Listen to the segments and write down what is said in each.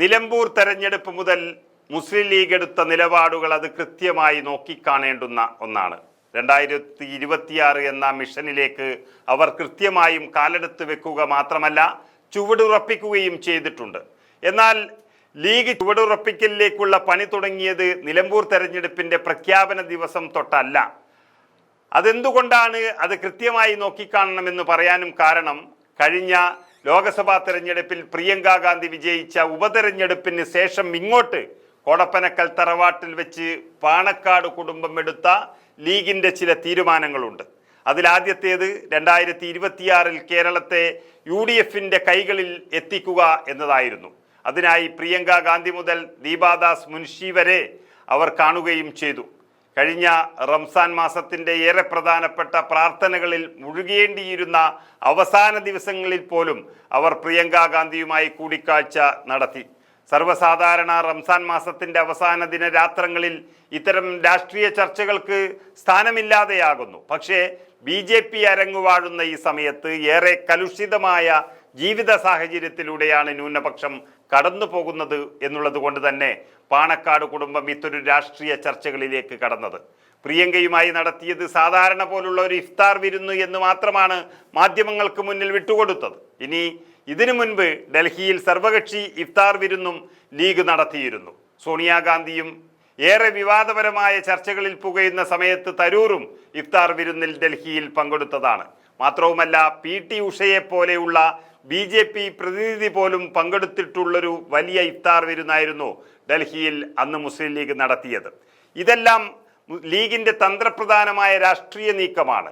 നിലമ്പൂർ തെരഞ്ഞെടുപ്പ് മുതൽ മുസ്ലിം ലീഗ് എടുത്ത നിലപാടുകൾ അത് കൃത്യമായി നോക്കിക്കാണേണ്ടുന്ന ഒന്നാണ്. രണ്ടായിരത്തി ഇരുപത്തിയാറ് എന്ന മിഷനിലേക്ക് അവർ കൃത്യമായും കാലെടുത്ത് വെക്കുക മാത്രമല്ല ചുവടുറപ്പിക്കുകയും ചെയ്തിട്ടുണ്ട്. എന്നാൽ ലീഗ് ചുവടുറപ്പിക്കലിലേക്കുള്ള പണി തുടങ്ങിയത് നിലമ്പൂർ തെരഞ്ഞെടുപ്പിന്റെ പ്രഖ്യാപന ദിവസം തൊട്ടല്ല. അതെന്തുകൊണ്ടാണ് അത് കൃത്യമായി നോക്കിക്കാണണമെന്ന് പറയാനും കാരണം കഴിഞ്ഞ ലോക്സഭാ തെരഞ്ഞെടുപ്പിൽ പ്രിയങ്ക ഗാന്ധി വിജയിച്ച ഉപതെരഞ്ഞെടുപ്പിന് ശേഷം ഇങ്ങോട്ട് കോടപ്പനക്കൽ തറവാട്ടിൽ വെച്ച് പാണക്കാട് കുടുംബം എടുത്ത ലീഗിന്റെ ചില തീരുമാനങ്ങളുണ്ട്. അതിലാദ്യത്തേത് രണ്ടായിരത്തി ഇരുപത്തിയാറിൽ കേരളത്തെ യു ഡി എഫിന്റെ കൈകളിൽ എത്തിക്കുക എന്നതായിരുന്നു. അതിനായി പ്രിയങ്ക ഗാന്ധി മുതൽ ദീപാദാസ് മുൻഷി വരെ അവർ കാണുകയും ചെയ്തു. കഴിഞ്ഞ റംസാൻ മാസത്തിന്റെ ഏറെ പ്രധാനപ്പെട്ട പ്രാർത്ഥനകളിൽ മുഴുകേണ്ടിയിരുന്ന അവസാന ദിവസങ്ങളിൽ പോലും അവർ പ്രിയങ്കാ ഗാന്ധിയുമായി കൂടിക്കാഴ്ച നടത്തി. സർവസാധാരണ റംസാൻ മാസത്തിന്റെ അവസാന ദിന രാത്രങ്ങളിൽ ഇത്തരം രാഷ്ട്രീയ ചർച്ചകൾക്ക് സ്ഥാനമില്ലാതെയാകുന്നു. പക്ഷേ ബി ജെ പി അരങ്ങുവാഴുന്ന ഈ സമയത്ത് ഏറെ കലുഷിതമായ ജീവിത സാഹചര്യത്തിലൂടെയാണ് ന്യൂനപക്ഷം കടന്നു പോകുന്നത് എന്നുള്ളത് കൊണ്ട് തന്നെ പാണക്കാട് കുടുംബം ഇത്തൊരു രാഷ്ട്രീയ ചർച്ചകളിലേക്ക് കടന്നത്. പ്രിയങ്കയുമായി നടത്തിയത് സാധാരണ പോലുള്ള ഒരു ഇഫ്താർ വിരുന്നു എന്ന് മാത്രമാണ് മാധ്യമങ്ങൾക്ക് മുന്നിൽ വിട്ടുകൊടുത്തത്. ഇനി ഇതിനു മുൻപ് ഡൽഹിയിൽ സർവകക്ഷി ഇഫ്താർ വിരുന്നും ലീഗ് നടത്തിയിരുന്നു. സോണിയാഗാന്ധിയും ഏറെ വിവാദപരമായ ചർച്ചകളിൽ പുകയുന്ന സമയത്ത് തരൂറും ഇഫ്താർ വിരുന്നിൽ ഡൽഹിയിൽ പങ്കെടുത്തതാണ്. മാത്രവുമല്ല പി. ടി. ഉഷയെ പോലെയുള്ള ബി ജെ പി പ്രതിനിധി പോലും പങ്കെടുത്തിട്ടുള്ളൊരു വലിയ ഇഫ്താർ വിരുന്നായിരുന്നു ഡൽഹിയിൽ അന്ന് മുസ്ലിം ലീഗ് നടത്തിയത്. ഇതെല്ലാം ലീഗിന്റെ തന്ത്രപ്രധാനമായ രാഷ്ട്രീയ നീക്കമാണ്.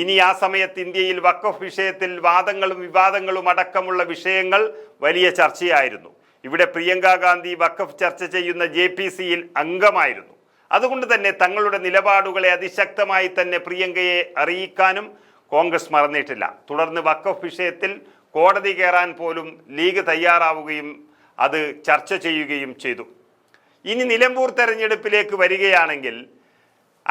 ഇനി ആ സമയത്ത് ഇന്ത്യയിൽ വഖഫ് വിഷയത്തിൽ വാദങ്ങളും വിവാദങ്ങളും അടക്കമുള്ള വിഷയങ്ങൾ വലിയ ചർച്ചയായിരുന്നു. ഇവിടെ പ്രിയങ്ക ഗാന്ധി വഖഫ് ചർച്ച ചെയ്യുന്ന ജെ പി സിയിൽ അംഗമായിരുന്നു. അതുകൊണ്ട് തന്നെ തങ്ങളുടെ നിലപാടുകളെ അതിശക്തമായി തന്നെ പ്രിയങ്കയെ അറിയിക്കാനും കോൺഗ്രസ് മറന്നിട്ടില്ല. തുടർന്ന് വഖഫ് വിഷയത്തിൽ കോടതി കയറാൻ പോലും ലീഗ് തയ്യാറാവുകയും അത് ചർച്ച ചെയ്യുകയും ചെയ്തു. ഇനി നിലമ്പൂർ തെരഞ്ഞെടുപ്പിലേക്ക് വരികയാണെങ്കിൽ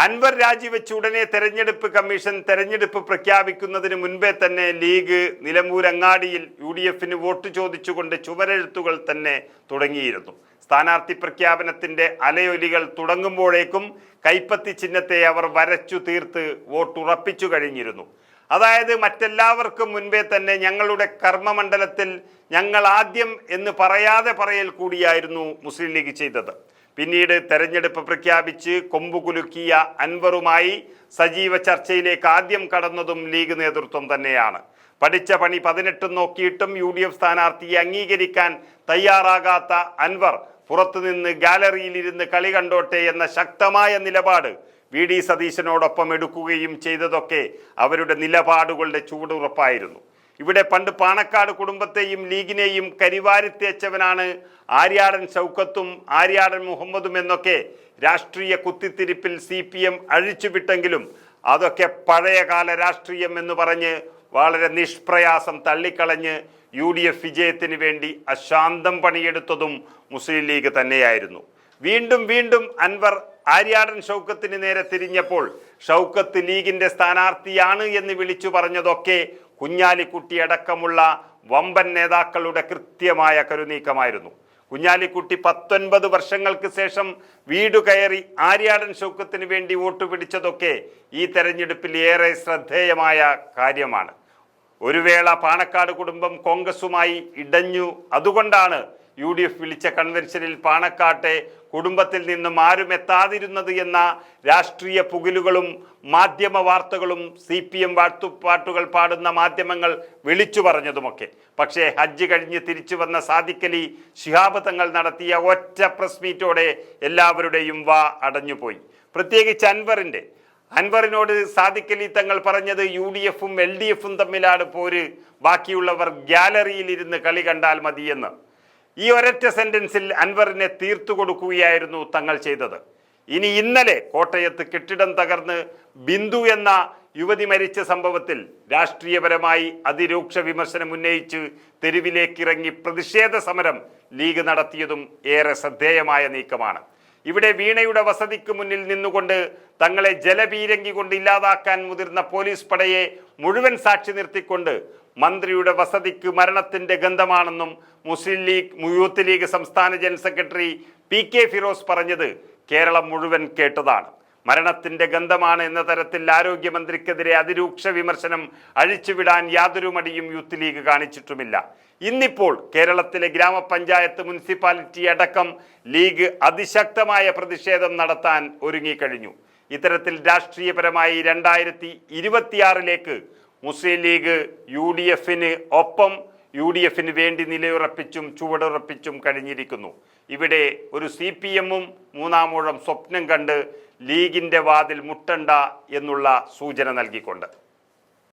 അൻവർ രാജിവെച്ച് ഉടനെ തെരഞ്ഞെടുപ്പ് കമ്മീഷൻ തെരഞ്ഞെടുപ്പ് പ്രഖ്യാപിക്കുന്നതിന് മുൻപേ തന്നെ ലീഗ് നിലമ്പൂർ അങ്ങാടിയിൽ യു ഡി എഫിന് വോട്ട് ചോദിച്ചുകൊണ്ട് ചുവരെഴുത്തുകൾ തന്നെ തുടങ്ങിയിരുന്നു. സ്ഥാനാർത്ഥി പ്രഖ്യാപനത്തിന്റെ അലയൊലികൾ തുടങ്ങുമ്പോഴേക്കും കൈപ്പത്തി ചിഹ്നത്തെ അവർ വരച്ചു തീർത്ത് വോട്ട് വോട്ടുറപ്പിച്ചു കഴിഞ്ഞിരുന്നു. അതായത് മറ്റെല്ലാവർക്കും മുൻപേ തന്നെ ഞങ്ങളുടെ കർമ്മമണ്ഡലത്തിൽ ഞങ്ങൾ ആദ്യം എന്ന് പറയാതെ പറയൽ കൂടിയായിരുന്നു മുസ്ലിം ലീഗ് ചെയ്തത്. പിന്നീട് തെരഞ്ഞെടുപ്പ് പ്രഖ്യാപിച്ച് കൊമ്പുകുലുക്കിയ അൻവറുമായി സജീവ ചർച്ചയിലേക്ക് ആദ്യം കടന്നതും ലീഗ് നേതൃത്വം തന്നെയാണ്. പഠിച്ച പണി പതിനെട്ടും നോക്കിയിട്ടും യു ഡി എഫ് സ്ഥാനാർത്ഥിയെ അംഗീകരിക്കാൻ തയ്യാറാകാത്ത അൻവർ പുറത്തുനിന്ന് ഗാലറിയിലിരുന്ന് കളി കണ്ടോട്ടെ എന്ന ശക്തമായ നിലപാട് വി ഡി സതീശനോടൊപ്പം എടുക്കുകയും ചെയ്തതൊക്കെ അവരുടെ നിലപാടുകളുടെ ചൂടുറപ്പായിരുന്നു. ഇവിടെ പണ്ട് പാണക്കാട് കുടുംബത്തെയും ലീഗിനെയും കരിവാരിത്തേച്ചവനാണ് ആര്യാടൻ ഷൗക്കത്തും ആര്യാടൻ മുഹമ്മദും എന്നൊക്കെ രാഷ്ട്രീയ കുത്തിത്തിരിപ്പിൽ സി പി എം അഴിച്ചുവിട്ടെങ്കിലും അതൊക്കെ പഴയകാല രാഷ്ട്രീയം എന്ന് പറഞ്ഞ് വളരെ നിഷ്പ്രയാസം തള്ളിക്കളഞ്ഞ് യു ഡി എഫ് വിജയത്തിന് വേണ്ടി അശാന്തം പണിയെടുത്തതും മുസ്ലിം ലീഗ് തന്നെയായിരുന്നു. വീണ്ടും വീണ്ടും അൻവർ ആര്യാടൻ ഷൗക്കത്തിന് നേരെ തിരിഞ്ഞപ്പോൾ ഷൗക്കത്ത് ലീഗിന്റെ സ്ഥാനാർത്ഥിയാണ് എന്ന് വിളിച്ചു പറഞ്ഞതൊക്കെ കുഞ്ഞാലിക്കുട്ടി അടക്കമുള്ള വമ്പൻ നേതാക്കളുടെ കൃത്യമായ കരുനീക്കമായിരുന്നു. കുഞ്ഞാലിക്കുട്ടി പത്തൊൻപത് വർഷങ്ങൾക്ക് ശേഷം വീട് കയറി ആര്യാടൻ ശൗക്കത്തിന് വേണ്ടി വോട്ട് പിടിച്ചതൊക്കെ ഈ തെരഞ്ഞെടുപ്പിൽ ഏറെ ശ്രദ്ധേയമായ കാര്യമാണ്. ഒരു വേള പാണക്കാട് കുടുംബം കോൺഗ്രസുമായി ഇടഞ്ഞു. അതുകൊണ്ടാണ് യു ഡി എഫ് വിളിച്ച കൺവെൻഷനിൽ പാണക്കാട്ടെ കുടുംബത്തിൽ നിന്നും ആരും എത്താതിരുന്നത് എന്ന രാഷ്ട്രീയ പുകിലുകളും മാധ്യമ വാർത്തകളും സി പി എം വാഴ്ത്തുപാട്ടുകൾ പാടുന്ന മാധ്യമങ്ങൾ വിളിച്ചു പറഞ്ഞതുമൊക്കെ. പക്ഷേ ഹജ്ജ് കഴിഞ്ഞ് തിരിച്ചു വന്ന സാദിക്കലി ശിഹാബ് തങ്ങൾ നടത്തിയ ഒറ്റ പ്രസ് മീറ്റോടെ എല്ലാവരുടെയും വാ അടഞ്ഞുപോയി. പ്രത്യേകിച്ച് അൻവറിന്റെ. അൻവറിനോട് സാദിക്കലി തങ്ങൾ പറഞ്ഞത് യു ഡി എഫും എൽ ഡി എഫും തമ്മിലാണ് പോര്. ബാക്കിയുള്ളവർ ഗ്യാലറിയിൽ ഇരുന്ന് കളി കണ്ടാൽ മതിയെന്ന്. ഈ ഒരൊറ്റ സെന്റൻസിൽ അൻവറിനെ തീർത്തു കൊടുക്കുകയായിരുന്നു തങ്ങൾ ചെയ്തത്. ഇനി ഇന്നലെ കോട്ടയത്ത് കെട്ടിടം തകർന്ന് ബിന്ദു എന്ന യുവതി മരിച്ച സംഭവത്തിൽ രാഷ്ട്രീയപരമായി അതിരൂക്ഷ വിമർശനം ഉന്നയിച്ച് തെരുവിലേക്കിറങ്ങി പ്രതിഷേധ സമരം ലീഗ് നടത്തിയതും ഏറെ ശ്രദ്ധേയമായ നീക്കമാണ്. ഇവിടെ വീണയുടെ വസതിക്ക് മുന്നിൽ നിന്നുകൊണ്ട് തങ്ങളെ ജലപീരങ്കി കൊണ്ട് ഇല്ലാതാക്കാൻ മുതിർന്ന പോലീസ് പടയെ മുഴുവൻ സാക്ഷി നിർത്തിക്കൊണ്ട് മന്ത്രിയുടെ വസതിക്ക് മരണത്തിന്റെ ഗന്ധമാണെന്നും മുസ്ലിം ലീഗ് യൂത്ത് ലീഗ് സംസ്ഥാന general secretary P K Firoz പറഞ്ഞത് കേരളം മുഴുവൻ കേട്ടതാണ്. മരണത്തിന്റെ ഗന്ധമാണ് എന്ന തരത്തിൽ ആരോഗ്യമന്ത്രിക്കെതിരെ അതിരൂക്ഷ വിമർശനം അഴിച്ചുവിടാൻ യാതൊരു മടിയും യൂത്ത് ലീഗ് കാണിച്ചിട്ടുമില്ല. ഇന്നിപ്പോൾ കേരളത്തിലെ ഗ്രാമപഞ്ചായത്ത് മുനിസിപ്പാലിറ്റി അടക്കം ലീഗ് അതിശക്തമായ പ്രതിഷേധം നടത്താൻ ഒരുങ്ങിക്കഴിഞ്ഞു. ഇത്തരത്തിൽ രാഷ്ട്രീയപരമായി രണ്ടായിരത്തി ഇരുപത്തിയാറിലേക്ക് മുസ്ലിം ലീഗ് യു ഡി എഫിന് ഒപ്പം യു ഡി എഫിന് വേണ്ടി നിലയുറപ്പിച്ചും ചുവടുറപ്പിച്ചും കഴിഞ്ഞിരിക്കുന്നു. ഇവിടെ ഒരു സി പി എമ്മും മൂന്നാമൂഴം സ്വപ്നം കണ്ട് ലീഗിന്റെ വാതിൽ മുട്ടണ്ട എന്നുള്ള സൂചന നൽകിക്കൊണ്ട്.